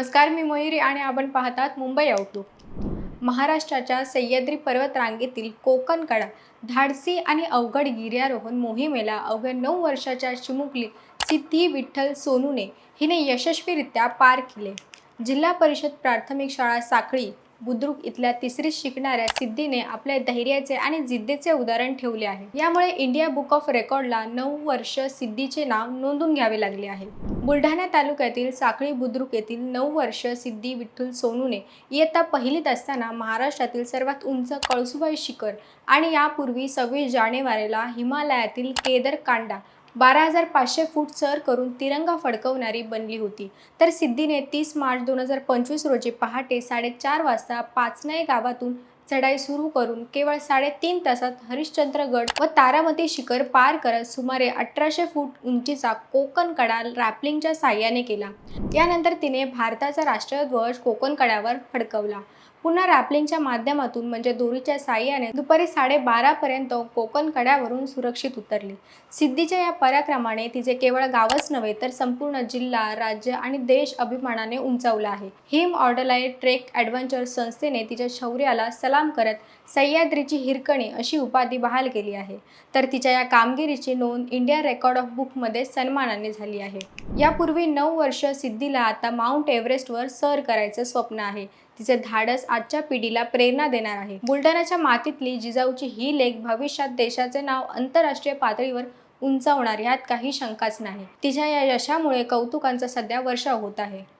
नमस्कार मी मयुरी आणि आपण पाहतात मुंबई आउटलुक महाराष्ट्राच्या सह्याद्री पर्वत रांगेतील धाडसी आणि अवघड गिर्यारोहण मोहिमेला अवघ्या नऊ वर्षाच्या चिमुकली सिद्धी विठ्ठल सोनूने हिने यशस्वीरित्या पार केले. जिल्हा परिषद प्राथमिक शाळा साखळी बुद्रुक इथल्या तिसरीत शिकणाऱ्या सिद्धीने आपल्या धैर्याचे आणि जिद्दीचे उदाहरण ठेवले आहे. यामुळे इंडिया बुक ऑफ रेकॉर्डला नऊ वर्ष सिद्धीचे नाव नोंदून घ्यावे लागले आहे. बुलढाणा तालुक्यातील साखळी बुद्रुक येथील नऊ वर्ष सिद्धी विठ्ठल सोनूने इयत्ता पहिलीत असताना महाराष्ट्रातील सर्वात उंच कळसुबाई शिखर आणि यापूर्वी सव्वीस जानेवारीला हिमालयातील केदर कांडा बारा हजार पाचशे फूट सर करून तिरंगा फडकवणारी बनली होती. तर सिद्धीने तीस मार्च दोन हजार पंचवीस रोजी पहाटे साडेचार वाजता पाचनय गावातून चढाई सुरू करून केवळ साडेतीन तासात हरिश्चंद्रगड व तारामती शिखर पार करत सुमारे अठराशे फूट उंचीचा कोकण कडा रॅपलिंगच्या साह्याने केला. यानंतर तिने भारताचा राष्ट्रध्वज कोकण कड्यावर फडकवला. पुन्हा रॅपलिंगच्या माध्यमातून म्हणजे दोरीच्या साह्याने दुपारी साडेबारापर्यंत कोकण कड्यावरून सुरक्षित उतरली. सिद्धीच्या या पराक्रमाने तिचे केवळ गावच नव्हे तर संपूर्ण जिल्हा राज्य आणि देश अभिमानाने उंचावला आहे. हिम ऑर्डरलाय ट्रेक ॲडव्हेंचर संस्थेने तिच्या शौर्याला सलाम करत सह्याद्रीची हिरकणी अशी उपाधी बहाल केली आहे. तर तिच्या या कामगिरीची नोंद इंडिया रेकॉर्ड ऑफ बुकमध्ये सन्मानाने झाली आहे. यापूर्वी नऊ वर्ष सिद्धीला आता माउंट एव्हरेस्टवर सर करायचं स्वप्न आहे. तिचे धाडस आजच्या पिढीला प्रेरणा देणार आहे. बुलढाण्याच्या मातीतली जिजाऊची ही लेख भविष्यात देशाचे नाव आंतरराष्ट्रीय पातळीवर उंचावणार यात काही शंकाच नाही. तिच्या या यशामुळे कौतुकांचा सध्या वर्षाव होत आहे.